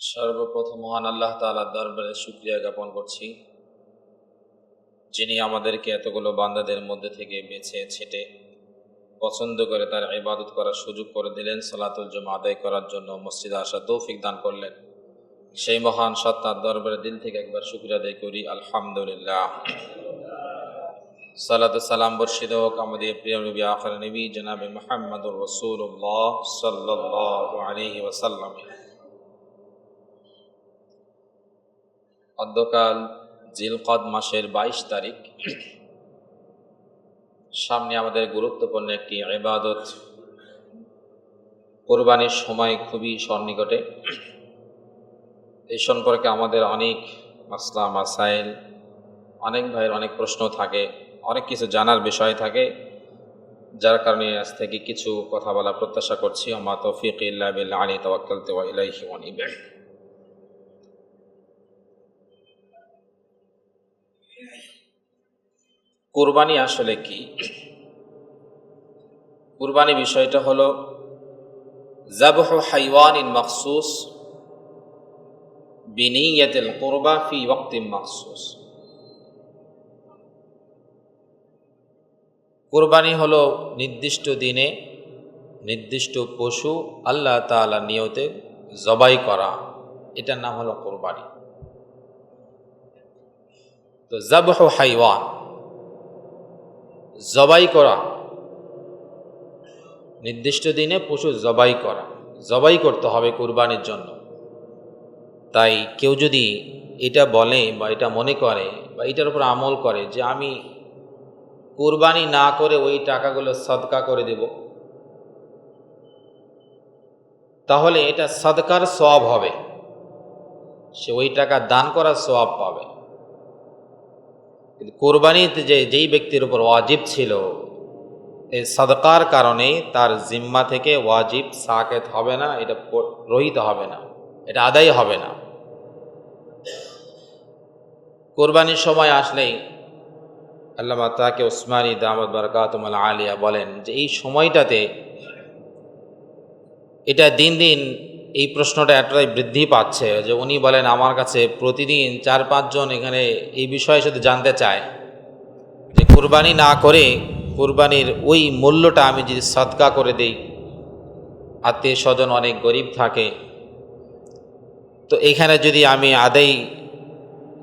সর্বপ্রথম মহান আল্লাহ তাআলার দরবারে শুক্রিয়া জ্ঞাপন করছি, যিনি আমাদেরকে এতগুলো বান্দাদের মধ্যে থেকে বেছে ছেটে পছন্দ করে তার ইবাদত করার সুযোগ করে দিলেন, সালাতুল জমা আদায় করার জন্য মসজিদে আসা তৌফিক দান করলেন। সেই মহান সত্তার দরবারে দিল থেকে একবার শুক্রিয়া আদায় করি, আলহামদুলিল্লাহ। সালাত সালাম বর্ষিত হোক আমাদের প্রিয় নবী, আখর নবী, জনাবে মোহাম্মদুর রসুল্লাহ আলাইহি ওয়াসাল্লাম। অদ্যকাল জিলকদ মাসের বাইশ তারিখ। সামনে আমাদের গুরুত্বপূর্ণ একটি ইবাদত। কোরবানির সময় খুবই সন্নিকটে। এই সম্পর্কে আমাদের অনেক মাসলা, মাসাইল, অনেক ভাইয়ের অনেক প্রশ্ন থাকে, অনেক কিছু জানার বিষয় থাকে, যার কারণে আজ থেকে কিছু কথা বলা প্রত্যাশা করছি। আমা তৌফিক ইল্লা আলী তাওয়াক্কাল ওয়া ইলাইহি ওয়ানিব। কুরবানি আসলে কি? কুরবানি বিষয়টা হলো জাবহ হাইওয়ান ইন মখসুস কুরবা ফি ওয়াক্তিম মখসুস। কুরবানি হলো নির্দিষ্ট দিনে নির্দিষ্ট পশু আল্লাহ তাআলা নিয়তে জবাই করা, এটার নাম হলো কোরবানি। তো জাবহ হাইওয়ান জবাই করা। নির্দিষ্ট দিনে পশু জবাই করা। জবাই করতে হবে কুরবানির জন্য। তাই কেউ যদি এটা বলে বা এটা মনে করে বা এটার উপর আমল করে যে আমি কুরবানি না করে ওই টাকাগুলো সদকা করে দেব, তাহলে এটা সদকার সব হবে। সে ওই টাকা দান করার সব পাবে। কিন্তু কোরবানিতে যে, যেই ব্যক্তির উপর ওয়াজিব ছিল, এই সদকার কারণে তার জিম্মা থেকে ওয়াজিব সাকেত হবে না, এটা রহিত হবে না, এটা আদায় হবে না। কোরবানির সময় আসলেই আল্লামা তাকে ওসমানী দামদ বরকাতমাল আলিয়া বলেন যে, এই সময়টাতে এটা দিন দিন এই প্রশ্নটা এতটাই বৃদ্ধি পাচ্ছে যে উনি বলেন, আমার কাছে প্রতিদিন চার পাঁচজন এখানে এই বিষয়ে শুধু জানতে চায় যে কুরবানি না করে কুরবানির ওই মূল্যটা আমি যদি সদকা করে দেই, আত্মীয় স্বজন অনেক গরিব থাকে, তো এখানে যদি আমি আদায়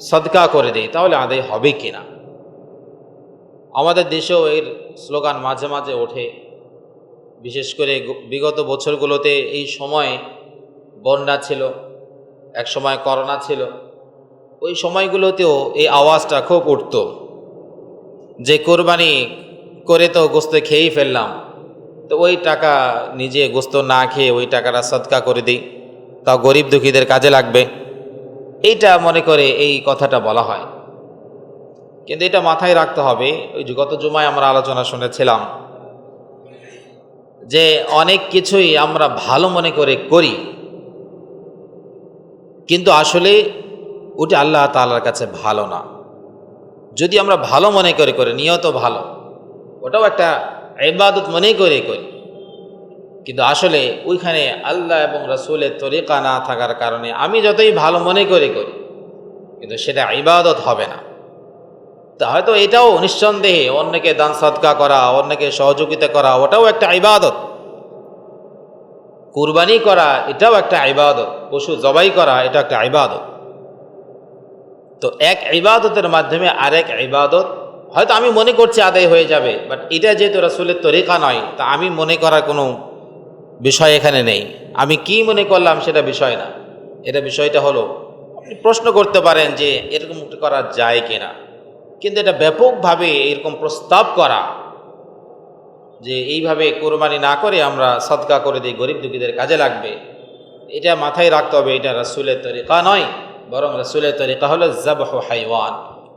সদকা করে দেই, তাহলে আদায় হবে কি না আমাদের দেশেও এর স্লোগান মাঝে মাঝে ওঠে। বিশেষ করে বিগত বছরগুলোতে এই সময় বন্যা ছিল, এক সময় করোনা ছিল। ওই সময়গুলোতেও এই আওয়াজটা খুব উঠত। যে কোরবানি করে তো গোস্ত খেয়েই ফেললাম, তো ওই টাকা নিজে গোস্ত না খেয়ে ওই টাকাটা সৎকা করে দিই। তাও গরিব দুঃখীদের কাজে লাগবে। এইটা মনে করে এই কথাটা বলা হয়। কিন্তু এটা মাথায় রাখতে হবে, ওই গত জুমায় আমরা আলোচনা শুনেছিলাম যে অনেক কিছুই আমরা ভালো মনে করে করি কিন্তু আসলে ওটা আল্লাহ তালার কাছে ভালো না। যদি আমরা ভালো মনে করে করে নিয়ত ভালো, ওটাও একটা এবাদত মনেই করে, করি। কিন্তু আসলে ওইখানে আল্লাহ এবং রসুলের তরিকা না থাকার কারণে আমি যতই ভালো মনে করে, করি, কিন্তু সেটা ইবাদত হবে না। তা হয়তো এটাও নিঃসন্দেহে অন্যকে দান সৎকা করা, অন্যকে সহযোগিতা করা, ওটাও একটা ইবাদত। কুরবানি করা, এটাও একটা ইবাদত। পশু জবাই করা এটা একটা ইবাদত। তো এক ইবাদতের মাধ্যমে আরেক ইবাদত, হয়তো আমি মনে করছি আদায় হয়ে যাবে বাট এটা যেহেতু রাসুলের তরিকা নয়, তা আমি মনে করার কোনো বিষয় এখানে নেই। আমি কি মনে করলাম সেটা বিষয় না। এটা বিষয়টা হলো, আপনি প্রশ্ন করতে পারেন যে এরকম করা যায় কিনা। কিন্তু এটা ব্যাপকভাবে এরকম প্রস্তাব করা যে এইভাবে কোরবানি না করে আমরা সদকা করে দিই, গরিব দুঃখীদের কাজে লাগবে। এটা মাথায় রাখতে হবে, এটা রাসুলের তরিকা নয়, বরং রাসুলের তরিকা হলো জবহ হাইওয়ান,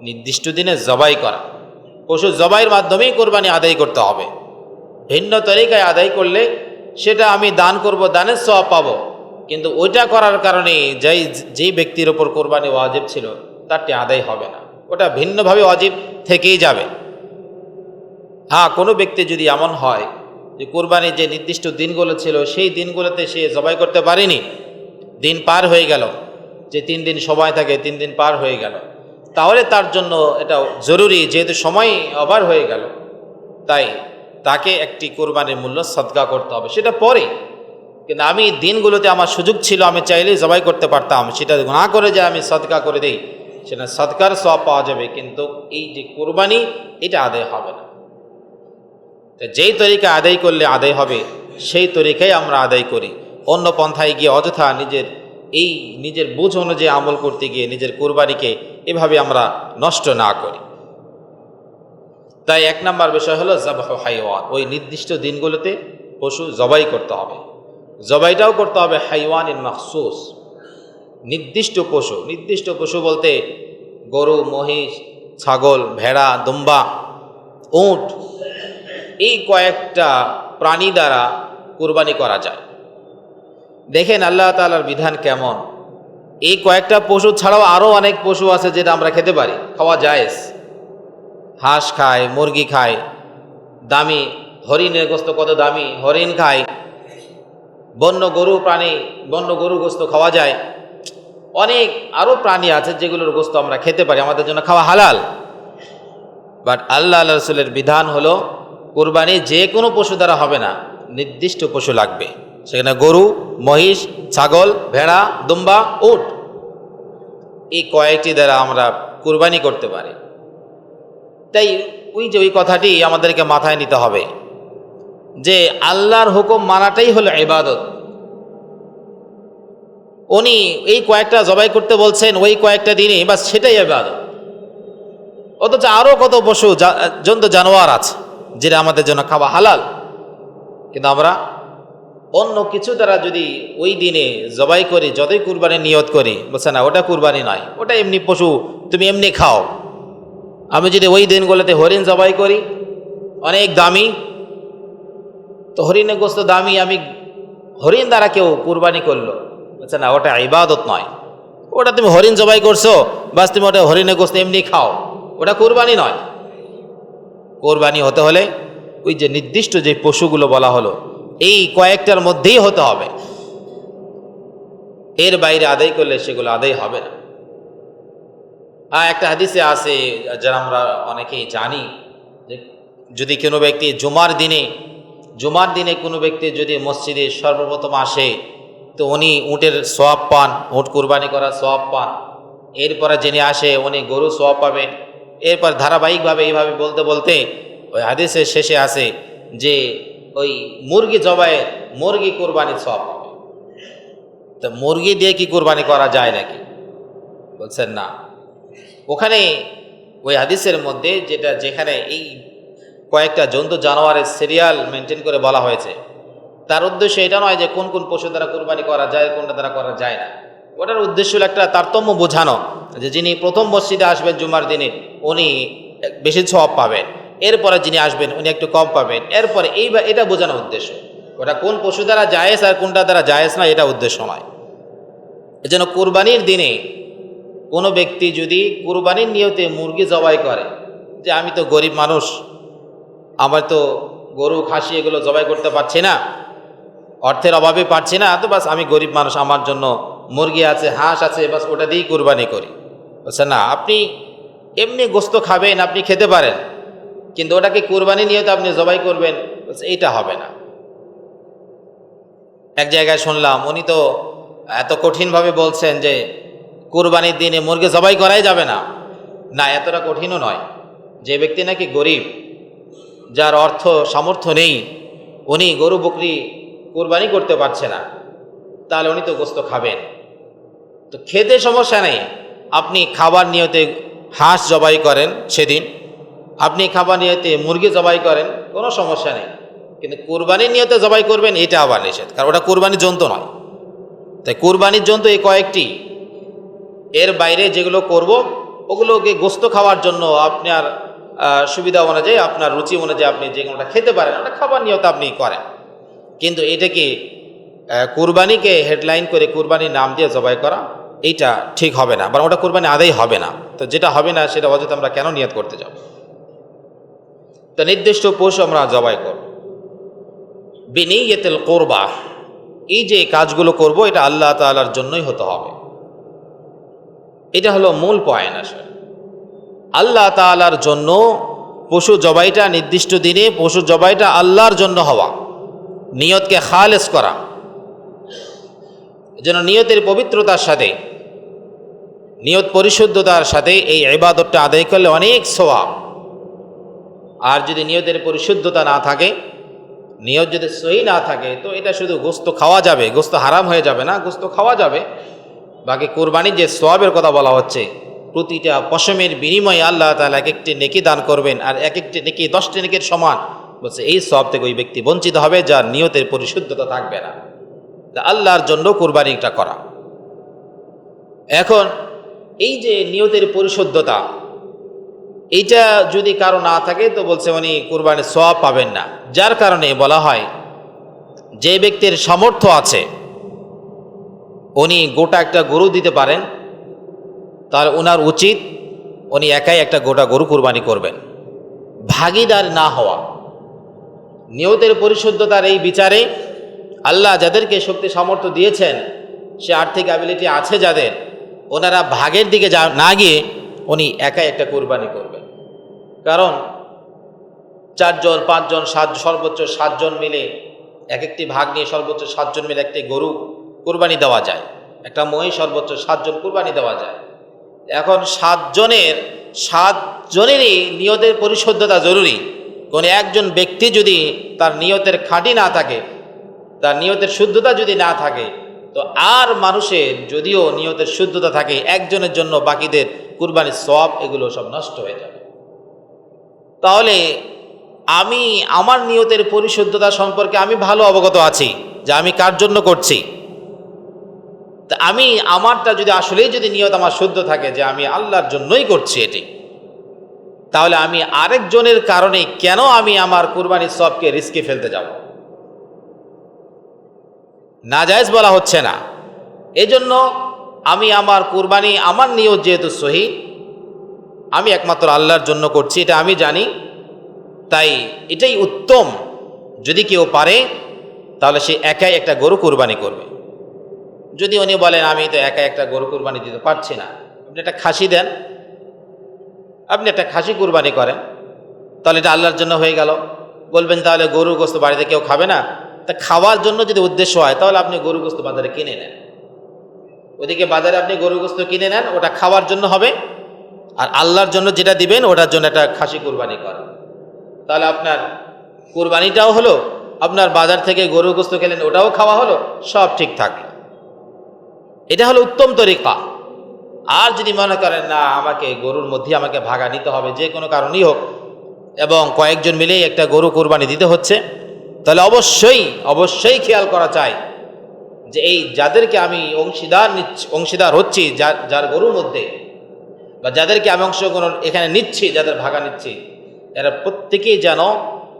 নির্দিষ্ট দিনে জবাই করা। পশু জবাইয়ের মাধ্যমেই কোরবানি আদায় করতে হবে। ভিন্ন তরিকায় আদায় করলে সেটা আমি দান করব, দানের সব পাবো। কিন্তু ওইটা করার কারণে যেই যেই ব্যক্তির ওপর কোরবানি ওয়াজিব ছিল, তারটি আদায় হবে না। ওটা ভিন্নভাবে অজীব থেকেই যাবে। হ্যাঁ কোনো ব্যক্তি যদি এমন হয় যে কোরবানির যে নির্দিষ্ট দিনগুলো ছিল, সেই দিনগুলোতে সে জবাই করতে পারেনি, দিন পার হয়ে গেল, যে তিন দিন সময় থাকে, তিন দিন পার হয়ে গেল, তাহলে তার জন্য এটা জরুরি, যেহেতু সময় অবার হয়ে গেল, তাই তাকে একটি কোরবানির মূল্য সদকা করতে হবে, সেটা পরে। কিন্তু আমি দিনগুলোতে আমার সুযোগ ছিল, আমি চাইলেই জবাই করতে পারতাম, সেটা না করে যে আমি সদকা করে দিই, সেটা সদকার সব পাওয়া যাবে, কিন্তু এই যে কোরবানি, এটা আদায় হবে না। যেই তরিকা আদায় করলে আদায় হবে, সেই তরিকাই আমরা আদায় করি। অন্য পন্থায় গিয়ে অযথা নিজের, এই নিজের বুঝ অনুযায়ী আমল করতে গিয়ে নিজের কোরবানিকে এভাবে আমরা নষ্ট না করি। তাই এক নম্বর বিষয় হলো জবাহ হাইওয়ান। ওই নির্দিষ্ট দিনগুলোতে পশু জবাই করতে হবে। জবাইটাও করতে হবে হাইওয়ান ইন মখসুস। নির্দিষ্ট পশু নির্দিষ্ট পশু বলতে গরু, মহিষ, ছাগল, ভেড়া, দুম্বা, উট এই কয়েকটা প্রাণী দ্বারা কুরবানি করা যায়। দেখেন আল্লাহ তালার বিধান কেমন। এই কয়েকটা পশু ছাড়াও আরও অনেক পশু আছে যেটা আমরা খেতে পারি, খাওয়া যায় হাঁস খায়, মুরগি খায়, দামি হরিণের গোস্ত কত দামি, হরিণ খায়, বন্য গরু প্রাণী, বন্য গরু গোস্ত খাওয়া যায়। অনেক আরও প্রাণী আছে যেগুলোর গোস্ত আমরা খেতে পারি, আমাদের জন্য খাওয়া হালাল। বাট আল্লাহ আল্লাহ রসুলের বিধান হলো কোরবানি যে কোনো পশু দ্বারা হবে না, নির্দিষ্ট পশু লাগবে। সেখানে গরু, মহিষ, ছাগল, ভেড়া, দুম্বা, উট, এই কয়েকটি দ্বারা আমরা কুরবানি করতে পারি। তাই ওই যে ওই কথাটি আমাদেরকে মাথায় নিতে হবে, যে আল্লাহর হুকুম মানাটাই হলো ইবাদত। উনি এই কয়েকটা জবাই করতে বলছেন, ওই কয়েকটা দিনে বাস সেটাই ইবাদত। অথচ আরও কত পশু জন্তু জানোয়ার আছে। যেটা আমাদের জন্য খাওয়া হালাল। কিন্তু আমরা অন্য কিছু দ্বারা যদি ওই দিনে জবাই করি, যতই কুরবানি নিয়ত করি, বলছে না, ওটা কুরবানি নয়, ওটা এমনি পশু, তুমি এমনি খাও। আমি যদি ওই দিনগুলোতে হরিণ জবাই করি, অনেক দামি, তো হরিণের গোস্ত দামি, আমি হরিণ দ্বারা কেউ কুরবানি করল। বলছে না, ওটা ইবাদত নয়। ওটা তুমি হরিণ জবাই করছ, বাস তুমি ওটা হরিণের গোস্ত এমনি খাও। ওটা কুরবানি নয়। কোরবানি হতে হলে ওই যে নির্দিষ্ট যে পশুগুলো বলা হলো, এই কয়েকটার মধ্যেই হতে হবে। এর বাইরে আদায় করলে সেগুলো আদায় হবে না। আর একটা হাদিসে আছে, যারা আমরা অনেকেই জানি, যে যদি কোনো ব্যক্তি জুমার দিনে জুমার দিনে কোনো ব্যক্তি যদি মসজিদে সর্বপ্রথম আসে, তো উনি উটের সোয়াব পান, উট কুরবানি করার সোয়াব পান। এরপরে যিনি আসে, উনি গরু সোয়াব পাবেন। এরপর ধারাবাহিকভাবে এইভাবে বলতে বলতে ওই হাদিসের শেষে আসে যে ওই মুরগি জবাইয়ের মুরগি কুরবানির সব তো মুরগি দিয়ে কি কোরবানি করা যায় নাকি? বলছেন না। ওখানে ওই হাদিসের মধ্যে যেটা যেখানে এই কয়েকটা জন্তু জানোয়ারের সিরিয়াল মেনটেন করে বলা হয়েছে, তার উদ্দেশ্য এটা নয় যে কোন কোন পশু দ্বারা কুরবানি করা যায়, কোনটা দ্বারা করা যায় না। ওটার উদ্দেশ্য হলো একটা তারতম্য বোঝানো, যে যিনি প্রথম মসজিদে আসবেন জুমার দিনে উনি বেশি সব পাবেন। এরপরে যিনি আসবেন, উনি একটু কম পাবেন। এরপরে এই বা- এটা বোঝানোর উদ্দেশ্য। ওটা কোন পশু দ্বারা জায়েজ আর কোনটা দ্বারা জায়েজ না এটা উদ্দেশ্য নয়। এজন্য কুরবানির দিনে কোনো ব্যক্তি যদি কুরবানির নিয়তে মুরগি জবাই করে, যে আমি তো গরিব মানুষ, আমার তো গরু, খাসি এগুলো জবাই করতে পারছি না, অর্থের অভাবে পারছি না, তো বাস আমি গরিব মানুষ, আমার জন্য মুরগি আছে, হাঁস আছে, বাস ওটা দিয়েই কুরবানি করি। বলছে, না, আপনি এমনি গোস্ত খাবেন, আপনি খেতে পারেন। কিন্তু ওটাকে কোরবানি নিয়ে তো আপনি জবাই করবেন এইটা হবে না। এক জায়গায় শুনলাম, উনি তো এত কঠিনভাবে বলছেন যে, কুরবানির দিনে মুরগি জবাই করাই যাবে না। না, এতটা কঠিনও নয়। যে ব্যক্তি নাকি গরিব, যার অর্থ সামর্থ্য নেই, উনি গরু বকরি কোরবানি করতে পারছে না, তাহলে উনি তো গোস্ত খাবেন। তো খেতে সমস্যা নেই। আপনি খাবার নিয়তে হাঁস জবাই করেন সেদিন। আপনি খাবার নিয়তে মুরগি জবাই করেন, কোনো সমস্যা নেই। কিন্তু কুরবানির নিয়তে জবাই করবেন, এটা আবার নিষেধ। কারণ ওটা কুরবানির জন্তু নয়। তাই কুরবানির জন্তু এই কয়েকটি। এর বাইরে যেগুলো করব, ওগুলোকে গোস্ত খাওয়ার জন্য আপনার সুবিধা অনুযায়ী, আপনার রুচি অনুযায়ী আপনি যে কোনোটা খেতে পারেন, ওটা খাবার নিয়ত আপনি করেন। কিন্তু এটাকে কুরবানিকে হেডলাইন করে কুরবানির নাম দিয়ে জবাই করা? এইটা ঠিক হবে না বা ওটা কুরবানি আদায় হবে না। তো যেটা হবে না, সেটা অযথা আমরা কেন নিয়ত করতে যাব? তো নির্দিষ্ট পশু আমরা জবাই করব। বিনিয়তেল কোরবা, এই যে কাজগুলো করব, এটা আল্লাহ তালার জন্যই হতে হবে। এটা হলো মূল পয়েন্ট আসলে। আল্লাহ তালার জন্য পশু জবাইটা নির্দিষ্ট দিনে, পশু জবাইটা আল্লাহর জন্য হওয়া, নিয়তকে খালেস করা। যেন নিয়তের পবিত্রতার সাথে নিয়ত পরিশুদ্ধতার সাথে এই এবাদতটা আদায় করলে অনেক সোয়াব আর যদি নিয়তের পরিশুদ্ধতা না থাকে, নিয়ত যদি সহি না থাকে, তো এটা শুধু গোস্ত খাওয়া যাবে, গোস্ত হারাম হয়ে যাবে না, গোস্ত খাওয়া যাবে। বাকি কোরবানির যে সোয়াবের কথা বলা হচ্ছে, প্রতিটা পশমের বিনিময়ে আল্লাহ তালা এক একটি নেকি দান করবেন, আর এক একটি নেকি দশটি নেকির সমান। বলছে, এই সব থেকে ওই ব্যক্তি বঞ্চিত হবে যার নিয়তের পরিশুদ্ধতা থাকবে না। আল্লাহর জন্য কোরবানিটা করা। এখন এই যে নিয়তের পরিশুদ্ধতা, এইটা যদি কারও না থাকে তো বলছে উনি কোরবানির সব পাবেন না। যার কারণে বলা হয়, যে ব্যক্তির সামর্থ্য আছে, উনি গোটা একটা গরু দিতে পারেন, তার ওনার উচিত উনি একাই একটা গোটা গরু কুরবানি করবেন। ভাগিদার না হওয়া। নিয়তের পরিশুদ্ধতার এই বিচারে আল্লাহ যাদেরকে শক্তি সামর্থ্য দিয়েছেন, সে আর্থিক অ্যাবিলিটি আছে যাদের ওনারা ভাগের দিকে যা, না গিয়ে উনি একাই একটা কোরবানি করবেন। কারণ চারজন, পাঁচজন, সাত, সর্বোচ্চ সাতজন মিলে এক একটি ভাগ নিয়ে সর্বোচ্চ সাতজন মিলে একটি গরু কোরবানি দেওয়া যায়। একটা মহিষ সর্বোচ্চ সাতজন কোরবানি দেওয়া যায়। এখন সাতজনের, সাতজনেরই নিয়তের পরিশুদ্ধতা জরুরি। কোন একজন ব্যক্তি যদি তার নিয়তের খাঁটি না থাকে, তার নিয়তের শুদ্ধতা যদি না থাকে তো আর মানুষের যদিও নিয়তের শুদ্ধতা থাকে একজনের জন্য, বাকিদের কুরবানির সব এগুলো সব নষ্ট হয়ে যাবে। তাহলে আমি আমার নিয়তের পরিশুদ্ধতা সম্পর্কে আমি ভালো অবগত আছি যে আমি কার জন্য করছি। তা আমি, আমারটা যদি আসলেই যদি নিয়ত আমার শুদ্ধ থাকে যে আমি আল্লাহর জন্যই করছি এটি, তাহলে আমি আরেকজনের কারণে কেন আমি আমার কুরবানির সবকে রিস্কে ফেলতে যাব? নাজায়জ বলা হচ্ছে না। এজন্য আমি আমার কুরবানি আমার নিয়ত যেহেতু সহি, আমি একমাত্র আল্লাহর জন্য করছি, এটা আমি জানি, তাই এটাই উত্তম। যদি কেউ পারে, তাহলে সে একাই একটা গরু কুরবানি করবে। যদি উনি বলেন, আমি তো একা একটা গরু কুরবানি দিতে পারছি না। আপনি একটা খাসি দেন। আপনি একটা খাসি কুরবানি করেন, তাহলে এটা আল্লাহর জন্য হয়ে গেল। বলবেন, তাহলে গরু গোস্ত বাড়িতে কেউ খাবে না? তা খাওয়ার জন্য যদি উদ্দেশ্য হয়, তাহলে আপনি গরু গোস্ত বাজারে কিনে নেন। ওদিকে বাজারে আপনি গরু গোস্ত কিনে নেন, ওটা খাওয়ার জন্য হবে। আর আল্লাহর জন্য যেটা দিবেন, ওটার জন্য একটা খাসি কুরবানি করেন। তাহলে আপনার কুরবানিটাও হলো, আপনার বাজার থেকে গরু গোস্ত খেলেন, ওটাও খাওয়া হলো, সব ঠিক থাকল। এটা হলো উত্তম তরিকা। আর যদি মনে করেন, না, আমাকে গরুর মধ্যে আমাকে ভাগা নিতে হবে, যে কোনো কারণেই হোক। এবং কয়েকজন মিলেই একটা গরু কোরবানি দিতে হচ্ছে। তাহলে অবশ্যই অবশ্যই খেয়াল করা চাই যে এই যাদেরকে আমি অংশীদার নিচ্ছি, অংশীদার হচ্ছি যার যার গরুর মধ্যে, বা যাদেরকে আমি অংশগ্রহণ এখানে নিচ্ছি, যাদের ভাগা নিচ্ছি, এরা প্রত্যেকেই যেন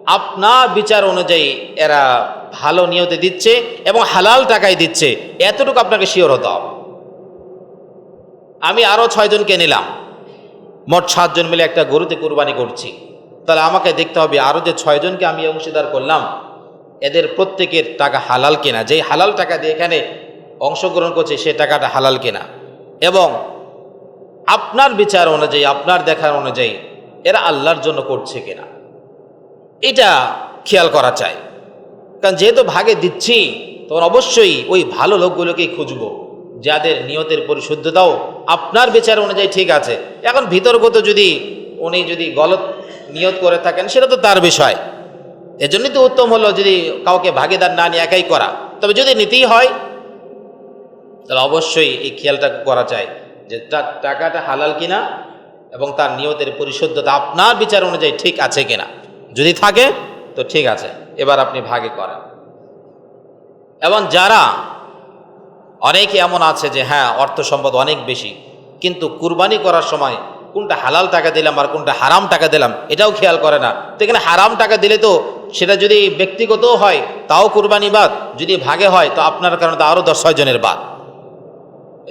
আপনার বিচার অনুযায়ী এরা ভালো নিয়তে দিচ্ছে এবং হালাল টাকায় দিচ্ছে। এতটুকু আপনাকে শিওর হতে হবে। আমি আরও ছয়জনকে নিলাম। মোট সাতজন মিলে একটা গরুতে কুরবানি করছি। তাহলে আমাকে দেখতে হবে আরও যে ছয়জনকে আমি অংশীদার করলাম। এদের প্রত্যেকের টাকা হালাল কেনা, যেই হালাল টাকা দিয়ে এখানে অংশগ্রহণ করছে, সে টাকাটা হালাল কেনা। এবং আপনার বিচার অনুযায়ী, আপনার দেখার অনুযায়ী, এরা আল্লাহর জন্য করছে কিনা। এটা খেয়াল করা চাই। কারণ যেহেতু ভাগে দিচ্ছি, তখন অবশ্যই ওই ভালো লোকগুলোকেই খুঁজবো, যাদের নিয়তের পরিশুদ্ধতাও আপনার বিচার অনুযায়ী ঠিক আছে। এখন ভিতরগত যদি উনি যদি গলত নিয়ত করে থাকেন, সেটা তো তার বিষয়। এজন্যই তো উত্তম হলো যদি কাউকে ভাগিদার না নিয়ে একাই করা। তবে যদি নিতেই হয়, তাহলে অবশ্যই এই খেয়ালটা করা চাই যে টাকাটা হালাল কিনা এবং তার নিয়তের পরিশুদ্ধতা আপনার বিচার অনুযায়ী ঠিক আছে কিনা। যদি থাকে, তো ঠিক আছে, এবার আপনি ভাগে করেন। এবং যারা অনেকে এমন আছে যে হ্যাঁ অর্থ সম্পদ অনেক বেশি, কিন্তু কুরবানি করার সময় কোনটা হালাল টাকা দিলাম আর কোনটা হারাম টাকা দিলাম, এটাও খেয়াল করে না। তো এখানে হারাম টাকা দিলে তো সেটা যদি ব্যক্তিগতও হয়, তাও কুরবানি বাদ। যদি ভাগে হয়, তো আপনার কারণে তো আরও দশ জনের বাদ।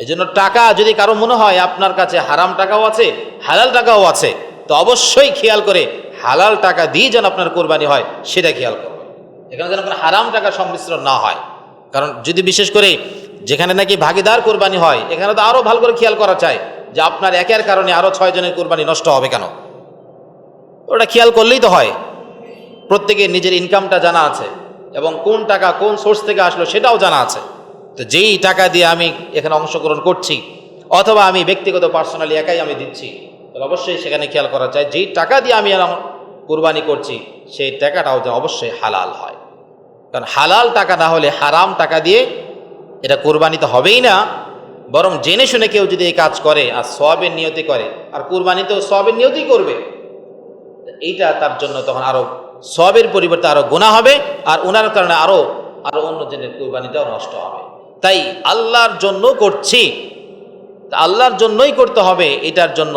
এই জন্য টাকা যদি কারও মনে হয়, আপনার কাছে হারাম টাকাও আছে, হালাল টাকাও আছে, তো অবশ্যই খেয়াল করে হালাল টাকা দিয়ে যেন আপনার কোরবানি হয়, সেটা খেয়াল করবে এখানে যেন কোনো হারাম টাকা সংমিশ্রণ না হয়। কারণ যদি বিশেষ করে যেখানে নাকি ভাগিদার কোরবানি হয়, এখানে তো আরও ভালো করে খেয়াল করা চাই যে আপনার একের কারণে আরও ছয়জনের কোরবানি নষ্ট হবে কেন? ওটা খেয়াল করলেই তো হয়। প্রত্যেকের নিজের ইনকামটা জানা আছে এবং কোন টাকা কোন সোর্স থেকে আসলো সেটাও জানা আছে। তো যেই টাকা দিয়ে আমি এখানে অংশগ্রহণ করছি অথবা আমি ব্যক্তিগত পার্সোনালি একাই আমি দিচ্ছি, তাহলে অবশ্যই সেখানে খেয়াল করা চাই যেই টাকা দিয়ে আমি আমার কোরবানি করছি, সেই টাকাটাও যেন অবশ্যই হালাল হয়। কারণ হালাল টাকা না হলে হারাম টাকা দিয়ে এটা কোরবানি তো হবেই না, বরং জেনে শুনে কেউ যদি এই কাজ করে আর সবের নিয়তি করে, আর কোরবানি তো সবের নিয়তি করবে, এইটা তার জন্য তখন আরও সবের পরিবর্তে আরও গুণা হবে, আর ওনার কারণে আরও আরও অন্য জনের কোরবানিটাও নষ্ট হবে। তাই আল্লাহর জন্য করছি। আল্লাহর জন্যই করতে হবে, এটার জন্য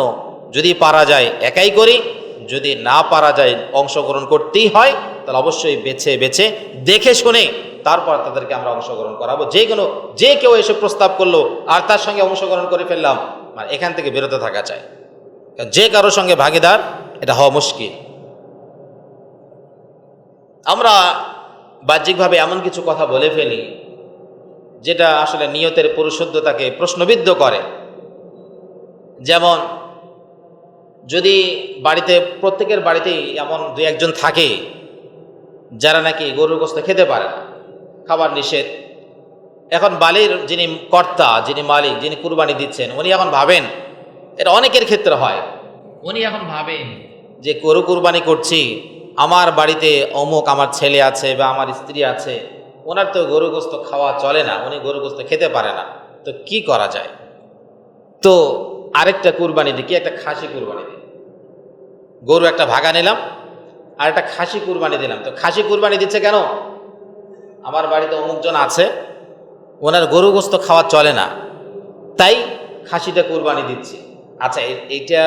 যদি পারা যায় একাই করি, যদি না পারা যায় অংশগ্রহণ করতেই হয়, তাহলে অবশ্যই বেছে বেছে, দেখে শুনে তারপর তাদেরকে আমরা অংশগ্রহণ করাবো। যে কোনো, যে কেউ এসে প্রস্তাব করল, আর তার সঙ্গে অংশগ্রহণ করে ফেললাম মানে এখান থেকে বিরত থাকা চাই। যে কারোর সঙ্গে ভাগিদার, এটা হওয়া মুশকিল। আমরা বাহ্যিকভাবে এমন কিছু কথা বলে ফেলি যেটা আসলে নিয়তের পরিশুদ্ধতাকে প্রশ্নবিদ্ধ করে। যেমন যদি বাড়িতে প্রত্যেকের বাড়িতেই এমন দু একজন থাকে যারা নাকি গরুর গোস্ত খেতে পারে না খাবার নিষেধ। এখন বালির যিনি কর্তা যিনি মালিক যিনি কুরবানি দিচ্ছেন উনি এখন ভাবেন এটা অনেকের ক্ষেত্রে হয়। উনি এখন ভাবেন যে গরু কুরবানি করছি আমার বাড়িতে অমুক আমার ছেলে আছে বা আমার স্ত্রী আছে, ওনার তো গরু গোস্ত খাওয়া চলে না, উনি গরু গোস্ত খেতে পারে না। তো কি করা যায়? তো আরেকটা কুরবানি দিই, কি একটা খাসি কুরবানি দিই? গরু একটা ভাগা নিলাম, আর একটা খাসি কুরবানি দিলাম। তো খাসি কুরবানি দিচ্ছে কেন? আমার বাড়িতে অমুকজন আছে, ওনার গরু গোস্ত খাওয়া চলে না, তাই খাসিটা কুরবানি দিচ্ছি। আচ্ছা এইটা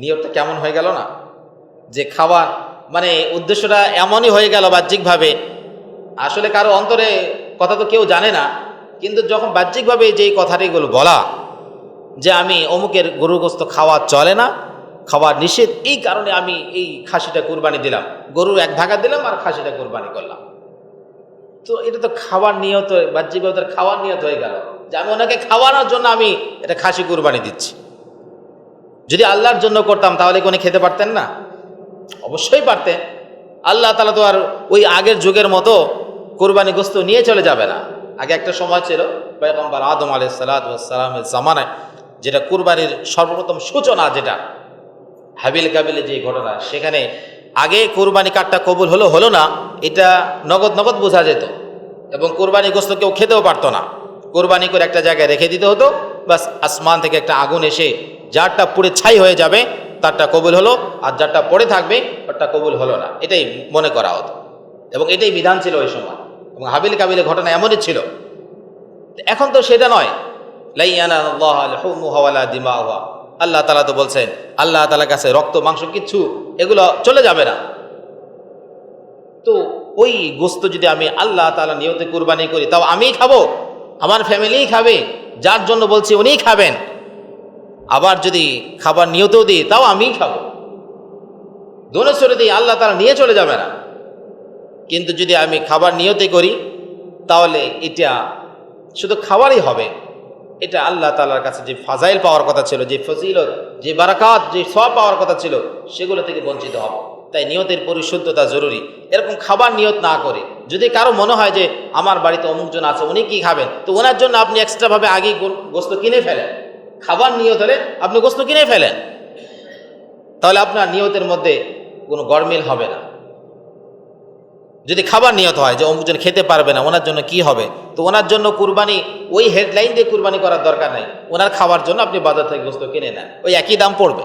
নিয়তটা কেমন হয়ে গেল না? যে খাবার মানে উদ্দেশ্যটা এমনই হয়ে গেল বাহ্যিকভাবে। আসলে কারও অন্তরে কথা তো কেউ জানে না, কিন্তু যখন বাহ্যিকভাবে যেই কথাটিগুলো বলা, যে আমি অমুকের গরু গোস্ত খাওয়া চলে না, খাওয়ার নিষেধ, এই কারণে আমি এই খাসিটা কুরবানি দিলাম। গরুর এক ভাগা দিলাম আর খাসিটা কুরবানি করলাম। তো এটা তো খাওয়ার নিয়ত, বাহ্যিকভাবে তার খাওয়ার নিয়ত হয়ে গেল। যে আমি ওনাকে খাওয়ানোর জন্য আমি এটা খাসি কুরবানি দিচ্ছি। যদি আল্লাহর জন্য করতাম, তাহলে কোনে খেতে পারতেন না? অবশ্যই পারতেন আল্লাহ তালা তো আর ওই আগের যুগের মতো কোরবানি গোস্ত নিয়ে চলে যাবে না। আগে একটা সময় ছিল পয়গম্বর আদম আলাই সালাতামের জামানায় যেটা কুরবানির সর্বপ্রথম সূচনা যেটা, হাবিল কাবিলের যে ঘটনা, সেখানে আগে কোরবানি কাঠটা কবুল হলো হলো না, এটা নগদ নগদ বোঝা যেত এবং কোরবানি গোস্ত কেউ খেতেও পারতো না। কোরবানি করে একটা জায়গায় রেখে দিতে হতো বাস আসমান থেকে একটা আগুন এসে যারটা পুড়ে ছাই হয়ে যাবে তারটা কবুল হলো, আর যারটা পড়ে থাকবে, ওরটা কবুল হলো না। এটাই মনে করা হতো। এবং এটাই বিধান ছিল ওই সময়। এবং হাবিল কাবিলের ঘটনা এমনই ছিল। এখন তো সেটা নয়। আল্লাহ তালা তো বলছেন, আল্লাহ তালার কাছে রক্ত, মাংস কিচ্ছু, এগুলো চলে যাবে না। তো ওই গোস্ত যদি আমি আল্লাহ তালা নিয়তে কুরবানি করি, তাও আমিই খাব? আমার ফ্যামিলিই খাবে? যার জন্য বলছি উনিই খাবেন। আবার যদি খাবার নিয়তেও দিই, তাও আমিই খাব। দোনেশ্বরে দিই আল্লাহ তালা নিয়ে চলে যাবে না। কিন্তু যদি আমি খাবার নিয়তে করি, তাহলে এটা শুধু খাবারই হবে। এটা আল্লাহ তালার কাছে যে ফাজাইল পাওয়ার কথা ছিল, যে ফজিলত, যে বারাকাত, যে সব পাওয়ার কথা ছিল, সেগুলো থেকে বঞ্চিত হব। তাই নিয়তের পরিশুদ্ধতা জরুরি। এরকম খাবার নিয়ত না করে, যদি কারও মনে হয় যে আমার বাড়িতে অমুকজন আছে, উনি কি খাবেন? তো ওনার জন্য আপনি এক্সট্রাভাবে আগেই গোস্ত কিনে ফেলেন। খাবার নিয়ত হলে আপনি গোস্ত কিনে ফেলেন। তাহলে আপনার নিয়তের মধ্যে কোনো গরমিল হবে না। যদি খাবার নিয়ত হয়, যে অমুকজন খেতে পারবে না, ওনার জন্য কি হবে? তো ওনার জন্য কুরবানি, ওই হেডলাইন দিয়ে কুরবানি করার দরকার নেই। ওনার খাবার জন্য আপনি বাজার থেকে গোস্ত কিনে নেন। ওই একই দাম পড়বে।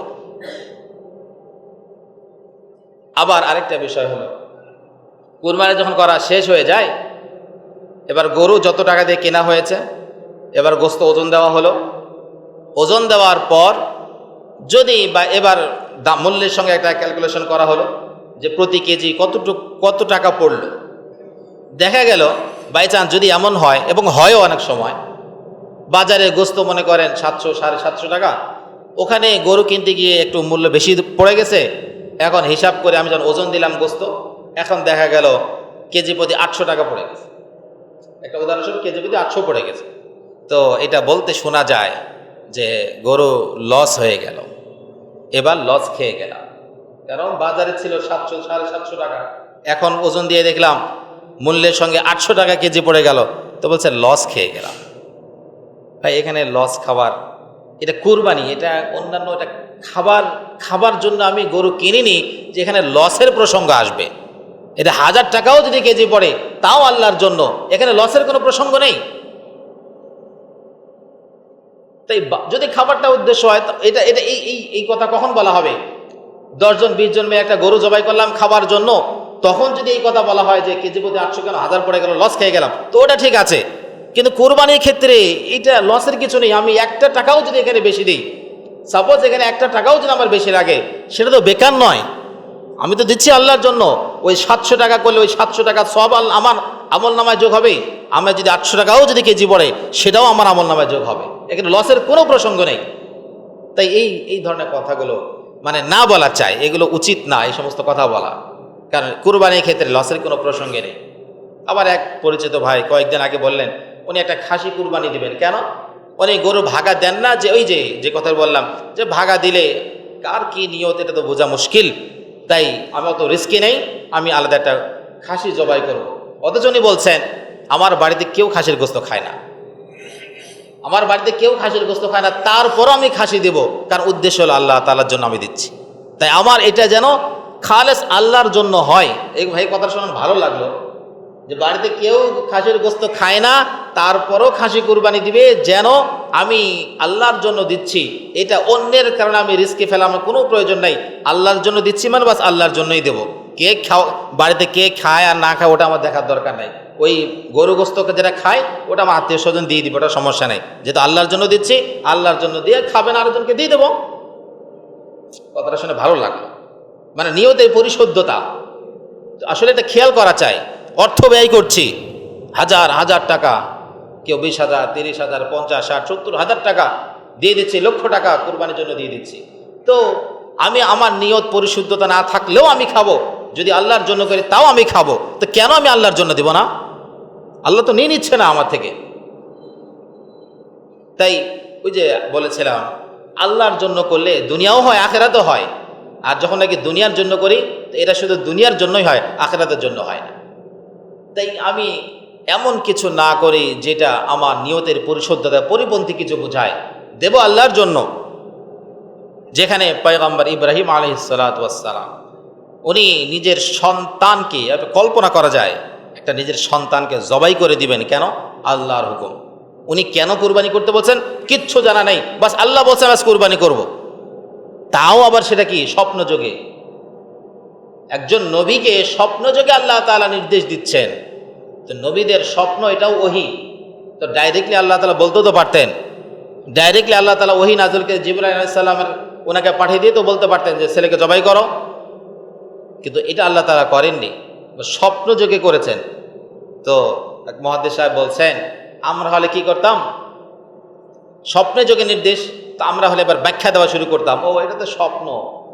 আবার আরেকটা বিষয় হলো, কুরবানি যখন করা শেষ হয়ে যায়, এবার গরু যত টাকা দিয়ে কেনা হয়েছে, এবার গোস্ত ওজন দেওয়া হলো ওজন দেওয়ার পর যদি বা এবার দাম মূল্যের সঙ্গে একটা ক্যালকুলেশন করা হলো যে প্রতি কেজি কতটুক, কত টাকা পড়ল। দেখা গেল বাই চান্স যদি এমন হয়, এবং হয়ও অনেক সময়, বাজারে গোস্ত মনে করেন সাতশো, সাড়ে সাতশো টাকা, ওখানে গরু কিনতে গিয়ে একটু মূল্য বেশি পড়ে গেছে, এখন হিসাব করে আমি যখন ওজন দিলাম গোস্ত, এখন দেখা গেল কেজি প্রতি আটশো টাকা পড়ে গেছে। একটা উদাহরণস্বরূপ কেজি প্রতি আটশো পড়ে গেছে। তো এটা বলতে শোনা যায় যে গরু লস হয়ে গেল। এবার লস খেয়ে গেলাম। কারণ বাজারে ছিল সাতশো, সাড়ে সাতশো টাকা। এখন ওজন দিয়ে দেখলাম মূল্যের সঙ্গে আটশো টাকা কেজি পড়ে গেল। তো বলছে লস খেয়ে গেলাম। ভাই, এখানে লস খাবার, এটা কুরবানি, এটা অন্যান্য এটা খাবার খাবার জন্য আমি গরু কিনিনি, যে এখানে লসের প্রসঙ্গ আসবে। এটা হাজার টাকাও যদি কেজি পড়ে, তাও আল্লাহর জন্য। এখানে লসের কোনো প্রসঙ্গ নেই। তাই যদি খাবারটা উদ্দেশ্য হয় এটা এটা এই এই এই কথা কখন বলা হবে? দশজন বিশ জন মেয়ে একটা গরু জবাই করলাম খাবার জন্য, তখন যদি এই কথা বলা হয় যে কেজি প্রতি আটশো কেন হাজার পড়ে গেল লস খেয়ে গেলাম, তো ওটা ঠিক আছে। কিন্তু কোরবানির ক্ষেত্রে এটা লসের কিছু নেই, আমি একটা টাকাও যদি এখানে বেশি দিই সাপোজ এখানে একটা টাকাও যদি আমার বেশি লাগে, সেটা তো বেকার নয়। আমি তো দিচ্ছি আল্লাহর জন্য, ওই সাতশো টাকা করলে ওই সাতশো টাকা সব আমার আমল নামায় যোগ হবে। আমার যদি আটশো টাকাও যদি কেজি পড়ে, সেটাও আমার আমল নামায় যোগ হবে। এখানে লসের কোনো প্রসঙ্গ নেই। তাই এই এই ধরনের কথাগুলো মানে না বলা চাই, এগুলো উচিত না এই সমস্ত কথা বলা। কারণ কুরবানির ক্ষেত্রে লসের কোনো প্রসঙ্গে নেই। আবার এক পরিচিত ভাই কয়েকদিন আগে বললেন, উনি একটা খাসি কুরবানি দিবেন। কেন? উনি গরু ভাগা দেন না যে, ওই যে যে কথা বললাম, যে ভাগা দিলে কার কি নিয়ত, এটা তো বোঝা মুশকিল। তাই আমার তো রিস্কি নেই, আমি আলাদা একটা খাসি জবাই করব। অথচ উনি বলছেন আমার বাড়িতে কেউ খাসির গোস্ত খায় না। আমার বাড়িতে কেউ খাসির গোস্ত খায় না, তারপরও আমি খাসি দেব, কারণ উদ্দেশ্য হলো আল্লাহ তালার জন্য আমি দিচ্ছি। তাই আমার এটা যেন খালেস আল্লাহর জন্য হয়। এই ভাই কথা শুনে ভালো লাগল। যে বাড়িতে কেউ খাসির গোস্ত খায় না, তারপরও খাসি কুরবানি দিবে, যেন আমি আল্লাহর জন্য দিচ্ছি। এটা অন্যের কারণে আমি রিস্কে ফেলানোর কোনো প্রয়োজন নাই। আল্লাহর জন্য দিচ্ছি মানে বাস আল্লাহর জন্যই দেবো। কে খাও, বাড়িতে কে খায় আর না খায় ওটা আমার দেখার দরকার নাই। ওই গরু গোস্তকে যেটা খায়, ওটা আমার আত্মীয় স্বজন দিয়ে দিব, ওটা সমস্যা নেই। যেহেতু আল্লাহর জন্য দিচ্ছি, আল্লাহর জন্য দিয়ে খাবেন আরেকজনকে দিয়ে দেবো। কথাটা শুনে ভালো লাগল। মানে নিয়তের পরিশুদ্ধতা। আসলে এটা খেয়াল করা চাই। অর্থ ব্যয় করছি। হাজার হাজার টাকা। কেউ বিশ হাজার, তিরিশ হাজার, পঞ্চাশ, ষাট, সত্তর হাজার টাকা দিয়ে দিচ্ছি, লক্ষ টাকা কোরবানির জন্য দিয়ে দিচ্ছি। তো আমি আমার নিয়ত পরিশুদ্ধতা না থাকলেও আমি খাব। যদি আল্লাহর জন্য করি, তাও আমি খাব। তো কেন আমি আল্লাহর জন্য দিব না? আল্লাহ তো নিয়ে নিচ্ছে না আমার থেকে। তাই ওই যে বলেছিলাম, আল্লাহর জন্য করলে দুনিয়াও হয়, আখেরাতও হয়। আর যখন নাকি দুনিয়ার জন্য করি, তো এটা শুধু দুনিয়ার জন্যই হয়, আখেরাতের জন্য হয় না। তাই আমি এমন কিছু না করি যেটা আমার নিয়তের পরিশুদ্ধতা, পরিপন্থী কিছু বোঝায়। দেব আল্লাহর জন্য। যেখানে পয়গম্বর ইব্রাহিম আলহিসালাম উনি নিজের সন্তানকে কল্পনা করা যায় একটা নিজের সন্তানকে জবাই করে দিবেন কেন? আল্লাহর হুকুম। উনি কেন কুরবানি করতে বলছেন? কিচ্ছু জানা নেই। বাস আল্লাহ বলছেন, আজ কুরবানি করব। তাও আবার সেটা কি? স্বপ্নযোগে একজন নবীকে স্বপ্নযোগে আল্লাহ তাআলা নির্দেশ দিচ্ছেন। তো নবীদের স্বপ্ন এটাও ওহি। তো ডাইরেক্টলি আল্লাহ তালা বলতেও তো পারতেন। ডাইরেক্টলি আল্লাহ তালা ওহি নাজুলকে জিবুল আলাইসাল্লামের ওনাকে পাঠিয়ে দিয়ে তো বলতে পারতেন যে, ছেলেকে জবাই করো। কিন্তু এটা আল্লাহ তালা করেননি। স্বপ্ন যোগে করেছেন। তো এক মহাদেশ সাহেব বলছেন, আমরা হলে কি করতাম? স্বপ্নে যোগে নির্দেশ, তো আমরা হলে এবার ব্যাখ্যা দেওয়া শুরু করতাম। ও, এটা তো স্বপ্ন।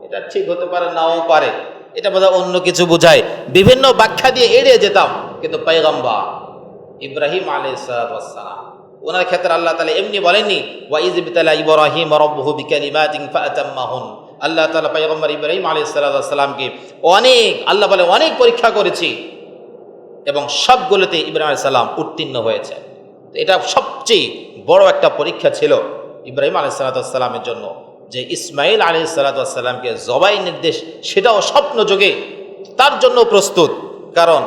এটা ঠিক হতে পারে, নাও পারে। এটা বোধহয় অন্য কিছু বোঝায়। বিভিন্ন ব্যাখ্যা দিয়ে এড়িয়ে যেতাম, কিন্তু পৈগম্বা ইব্রাহিম আলাইসালাম ওনার ক্ষেত্রে আল্লাহ তালা এমনি বলেননি ওয়াইজ বিতালা ইব্রাহিম রব্বহু বিকালিমাতিন ফাতাম্মাহুন আল্লাহ তালা পৈগম্বর ইব্রাহিম আলাইসাল্লামকে অনেক, আল্লাহ বলে অনেক পরীক্ষা করেছি এবং সবগুলোতে ইব্রাহিম আলাইহিস সালাম উত্তীর্ণ হয়েছে। এটা সবচেয়ে বড় একটা পরীক্ষা ছিল ইব্রাহিম আলাইসালাতামের জন্য যে ইসমাইল আলী সালাতামকে জবাই নির্দেশ সেটাও স্বপ্ন যোগে তার জন্য প্রস্তুত। কারণ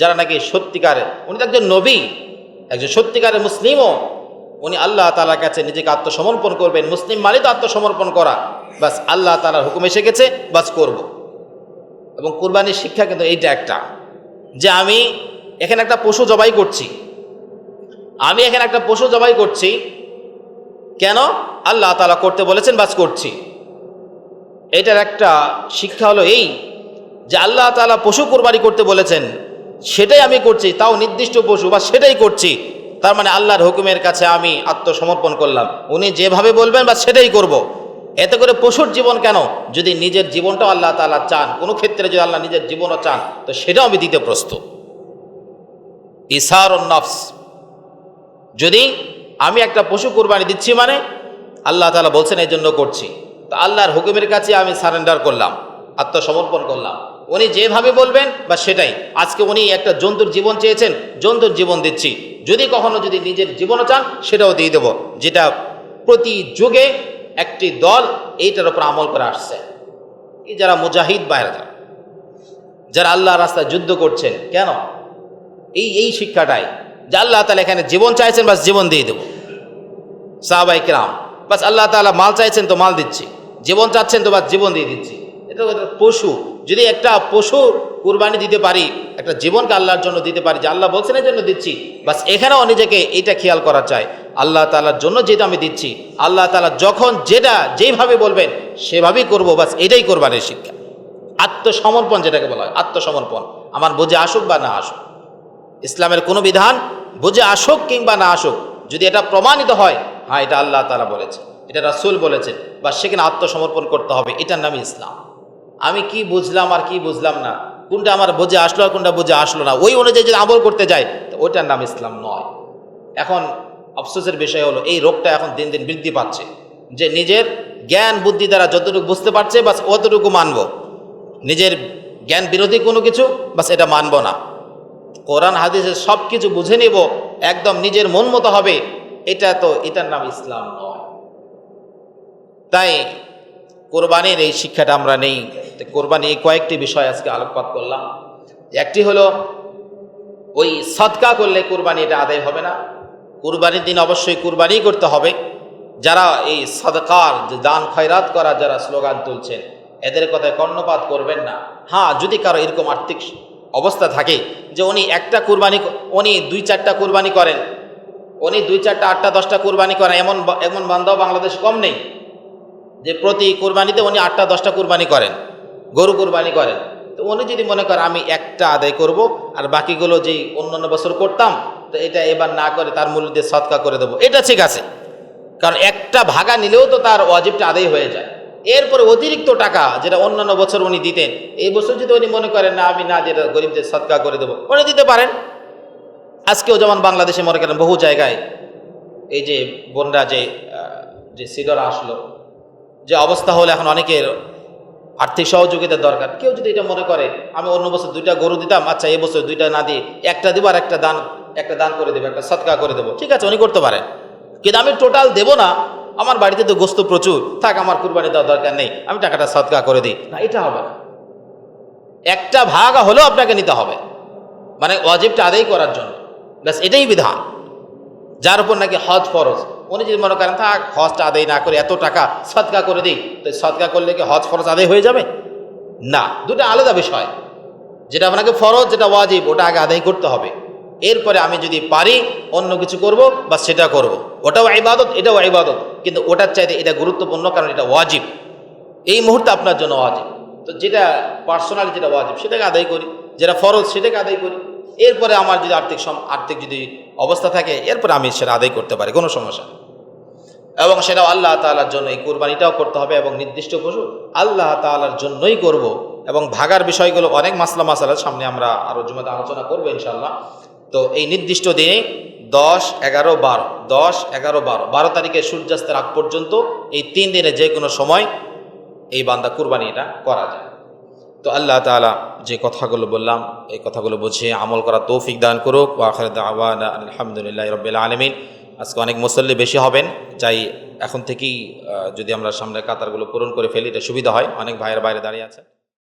যারা নাকি সত্যিকারের, উনি তো একজন নবী, একজন সত্যিকারের মুসলিমও উনি আল্লাহ তালার কাছে নিজেকে আত্মসমর্পণ করবেন, মুসলিম মানে তো আত্মসমর্পণ করা। বাস আল্লাহ তালার হুকুম এসে গেছে, বাস করব। এবং কোরবানির শিক্ষা কিন্তু এইটা একটা, যে আমি এখানে একটা পশু জবাই করছি। আমি এখানে একটা পশু জবাই করছি। কেন? আল্লাহ তালা করতে বলেছেন, বাস করছি। এটার একটা শিক্ষা হলো এই, যে আল্লাহ তালা পশু কোরবানি করতে বলেছেন, সেটাই আমি করছি, তাও নির্দিষ্ট পশু বা সেটাই করছি। তার মানে আল্লাহর হুকুমের কাছে আমি আত্মসমর্পণ করলাম। উনি যেভাবে বলবেন বা সেটাই করব। এতে করে পশুর জীবন কেন? যদি নিজের জীবনটাও আল্লাহ তালা চান, কোনো ক্ষেত্রে যদি আল্লাহ নিজের জীবনও চান, তো সেটাও আমি দিতে প্রস্তুত। ইসার নফস। যদি আমি একটা পশু কোরবানি দিচ্ছি মানে আল্লাহ তালা বলছেন, এই জন্য করছি। তো আল্লাহর হুকুমের কাছে আমি সারেন্ডার করলাম, আত্মসমর্পণ করলাম। উনি যেভাবে বলবেন বা সেটাই। আজকে উনি একটা জন্তুর জীবন চেয়েছেন, জন্তুর জীবন দিচ্ছি। যদি কখনো যদি নিজের জীবনও চান, সেটাও দিয়ে দেবো। যেটা প্রতি যুগে একটি দল, এইটার উপর আমল করে আসছে। এই যারা মুজাহিদ বাইরে যারা যারা আল্লাহ রাস্তায় যুদ্ধ করছেন, কেন? এই এই শিক্ষাটাই। যে আল্লাহ তালা এখানে জীবন চাইছেন, বাস জীবন দিয়ে দেবো। সাহাবাই কিরাম, বাস আল্লাহ তালা মাল চাইছেন তো মাল দিচ্ছি। জীবন চাচ্ছেন তো বাস জীবন দিয়ে দিচ্ছি। এটা পশু। যদি একটা পশু কুরবানি দিতে পারি, একটা জীবনকে আল্লাহর জন্য দিতে পারি, যে আল্লাহ বলছেন এর জন্য দিচ্ছি, বাস এখানেও নিজেকে এটা খেয়াল করা চাই আল্লাহ তালার জন্য যেটা আমি দিচ্ছি, আল্লাহ তালা যখন যেটা যেইভাবে বলবেন, সেভাবেই করব, বাস এটাই কোরবানির শিক্ষা। আত্মসমর্পণ যেটাকে বলা হয়, আত্মসমর্পণ। আমার বুঝে আসুক বা না আসুক। ইসলামের কোনো বিধান, বুঝে আসুক কিংবা না আসুক, যদি এটা প্রমাণিত হয় হ্যাঁ এটা আল্লাহ তালা বলেছে, এটা রাসুল বলেছেন বা সেখানে আত্মসমর্পণ করতে হবে, এটার নামই ইসলাম। আমি কি বুঝলাম আর কি বুঝলাম না। কোনটা আমার বুঝে আসলো আর কোনটা বুঝে আসলো না। ওই অনুযায়ী যদি আমল করতে যাই, তো ওইটার নাম ইসলাম নয়। এখন আফসোসের বিষয় হলো, এই রোগটা এখন দিন দিন বৃদ্ধি পাচ্ছে। যে নিজের জ্ঞান, বুদ্ধি দ্বারা যতটুকু বুঝতে পারছে, বাস অতটুকু মানব। নিজের জ্ঞান বিরোধী কোনো কিছু, বাস এটা মানব না। কোরআন হাদিসের সব কিছু বুঝে নিব, একদম নিজের মন মতো হবে, এটা তো, এটার নাম ইসলাম নয়। তাই কোরবানির এই শিক্ষাটা আমরা নেই। কোরবানি কয়েকটি বিষয় আজকে আলোকপাত করলাম। একটি হলো, ওই সৎকা করলে কোরবানি এটা আদায় হবে না। কোরবানির দিন অবশ্যই কোরবানি করতে হবে। যারা এই সদকার দান খয়রাত করা যারা স্লোগান তুলছেন, এদের কথায় কর্ণপাত করবেন না। হ্যাঁ যদি কারও এরকম আর্থিক অবস্থা থাকে, যে উনি একটা কুরবানি, উনি দুই চারটা কুরবানি করেন, উনি দুই চারটা, আটটা, দশটা কুরবানি করেন, এমন এমন বান্ধাও বাংলাদেশ কম নেই, যে প্রতি কুরবানিতে উনি আটটা, দশটা কুরবানি করেন। গরু কুরবানি করেন। তো উনি যদি মনে করেন, আমি একটা আদায় করব আর বাকিগুলো যেই অন্যান্য বছর করতাম, তো এটা এবার না করে তার মূল্য দিয়ে সৎকা করে দেবো। এটা ঠিক আছে। কারণ একটা ভাগা নিলেও তো তার অজিবটা আদায় হয়ে যায়। এরপরে অতিরিক্ত টাকা যেটা অন্যান্য বছর উনি দিতেন, এই বছর যদি উনি মনে করেন, না, আমি না যেটা গরিবদের সৎকা করে দেবো, উনি দিতে পারেন। আজকেও যেমন বাংলাদেশে মনে করেন বহু জায়গায় এই যে বোনরা যে যে সিডর আসলো, যে অবস্থা হলে এখন অনেকের আর্থিক সহযোগিতা দরকার। কেউ যদি এটা মনে করে, আমি অন্য বছর দুইটা গরু দিতাম আচ্ছা এই বছর দুইটা না দিয়ে একটা দেবো আর একটা দান একটা দান করে দেবো, একটা সৎকা করে দেবো। ঠিক আছে, উনি করতে পারেন কিন্তু আমি টোটাল দেবো না। আমার বাড়িতে তো গোস্ত প্রচুর। থাক, আমার কুরবানি দেওয়ার দরকার নেই। আমি টাকাটা সৎকা করে দিই। না, এটা হবে না। একটা ভাগ হলেও আপনাকে নিতে হবে। মানে অজিবটা আদায় করার জন্য। ব্যাস, এটাই বিধান। যার উপর নাকি হজ ফরজ। উনি যদি মনে করেন, থাক হজটা আদায় না করে এত টাকা সৎকা করে দিই, তো সৎকা করলে কি হজ ফরজ আদায় হয়ে যাবে? না, দুটো আলাদা বিষয়। যেটা আপনাকে ফরজ, যেটা ওয়াজিব, ওটা আগে আদায় করতে হবে। এরপরে আমি যদি পারি, অন্য কিছু করব বা সেটা করব। ওটাও ইবাদত, এটাও ইবাদত। কিন্তু ওটার চাইতে এটা গুরুত্বপূর্ণ কারণ এটা ওয়াজিব। এই মুহূর্তে আপনার জন্য ওয়াজিব। তো যেটা পার্সোনালি যেটা ওয়াজিব, সেটাকে আদায় করি। যেটা ফরজ, সেটাকে আদায় করি। এরপরে আমার যদি আর্থিক আর্থিক যদি অবস্থা থাকে, এরপরে আমি সেটা আদায় করতে পারি, কোনো সমস্যা নেই। এবং সেটাও আল্লাহ তাআলার জন্য এই কোরবানিটাও করতে হবে এবং নির্দিষ্ট পশু আল্লাহ তাআলার জন্যই করব। এবং ভাগার বিষয়গুলো অনেক মাসলা মাসালার সামনে আমরা আরও জমাতে আলোচনা করব ইনশাল্লাহ তো এই নির্দিষ্ট দিনে দশ, এগারো, বারো, দশ, এগারো, বারো বারো তারিখে সূর্যাস্তের আগ পর্যন্ত এই তিন দিনে যে কোনো সময় এই বান্দা কুরবানি এটা করা যায়। তো আল্লাহ তাআলা যে কথাগুলো বললাম, এই কথাগুলো বুঝে আমল করা তৌফিক দান করুক। আলহামদুলিল্লাহ রবিল আলমিন। আজকে অনেক মুসল্লি বেশি হবেন চাই এখন থেকেই যদি আমরা সামনে কাতারগুলো পূরণ করে ফেলি, এটা সুবিধা হয়। অনেক ভাইয়ের বাইরে দাঁড়িয়ে আছে।